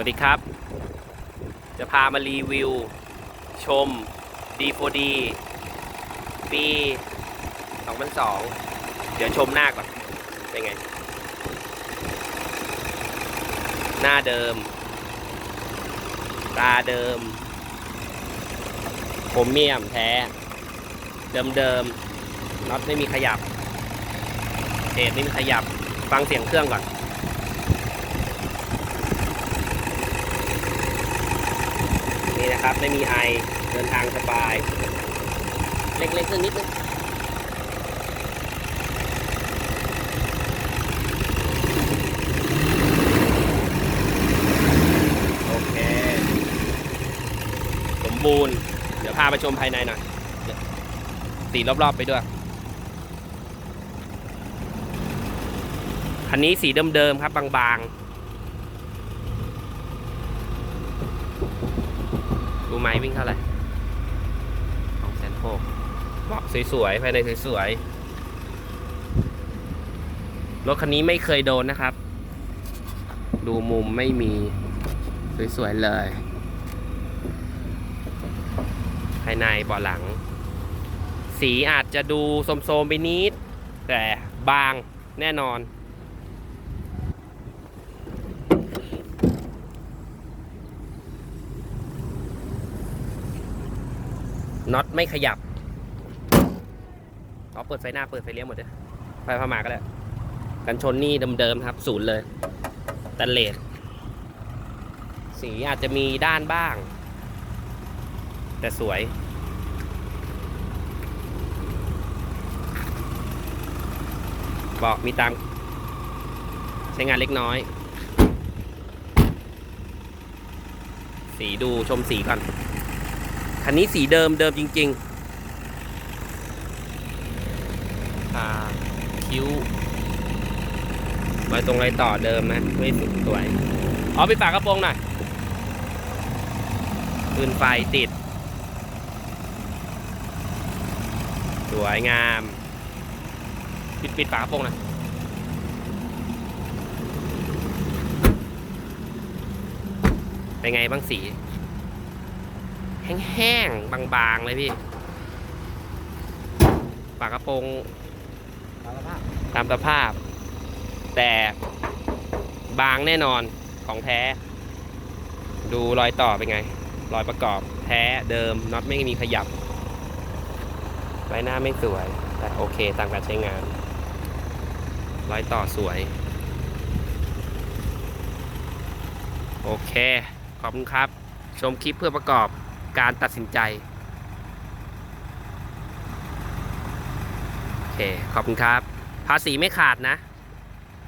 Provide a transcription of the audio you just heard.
วัสดีครับ จะพามารีวิว ชม D4D ปี 2002 เดี๋ยวชมหน้าก่อน เป็นไง หน้าเดิม ตาเดิม ผมเมียมแท้ เดิมเดิมๆน็อตไม่มีขยับเศษไม่มีขยับ ฟังเสียงเครื่องก่อน นี่นะครับ ไม่มีไอเดินทางสบาย เล็กๆเครื่นิดนึงโอเค สมบูรณ์ เดี๋ยวพาไปชมภายในหน่อยเดี๋ยวสีรอบๆไปด้วยคันนี้สีเดิมๆครับบางๆ ดูไหมวิ่งเท่าไหร่สองแสนหกเบาะสวยๆภายในสวยๆรถคันนี้ไม่เคยโดนนะครับ ดูมุมไม่มีสวยๆเลย ภายในเบาะหลัง สีอาจจะดูโสมๆไปนิดแต่บางแน่นอน น็อตไม่ขยับอ๋อเปิดไฟหน้าเปิดไฟเลี้ยวหมดเลยไฟพามาก็ได้กันชนนี่เดิมๆครับศูนย์เลยตันเลสสีอาจจะมีด้านบ้าง แต่สวยบอกมีตาม ใช้งานเล็กน้อย สีดูชมสีก่อน คันนี้สีเดิมเดิมจริงๆอ่าคิ้วไว้ตรงไรต่อเดิมนะไม่สุดสวยอ๋อไปฝากกระโปรงหน่อยปืนไฟติด สวยงาม ปิดปิดฝากระโปรงหน่อยเป็นไงบ้างสี แห้งๆ บางๆ เลยพี่ ฝากระโปรงตามสภาพ แต่บางแน่นอนของแท้ ดูรอยต่อเป็นไง รอยประกอบแท้เดิมน็อตไม่มีขยับใบหน้าไม่สวย แต่โอเคตามการใช้งาน รอยต่อสวย โอเค ขอบคุณครับ ชมคลิปเพื่อประกอบ การตัดสินใจ โอเค ขอบคุณครับ ภาษีไม่ขาดนะ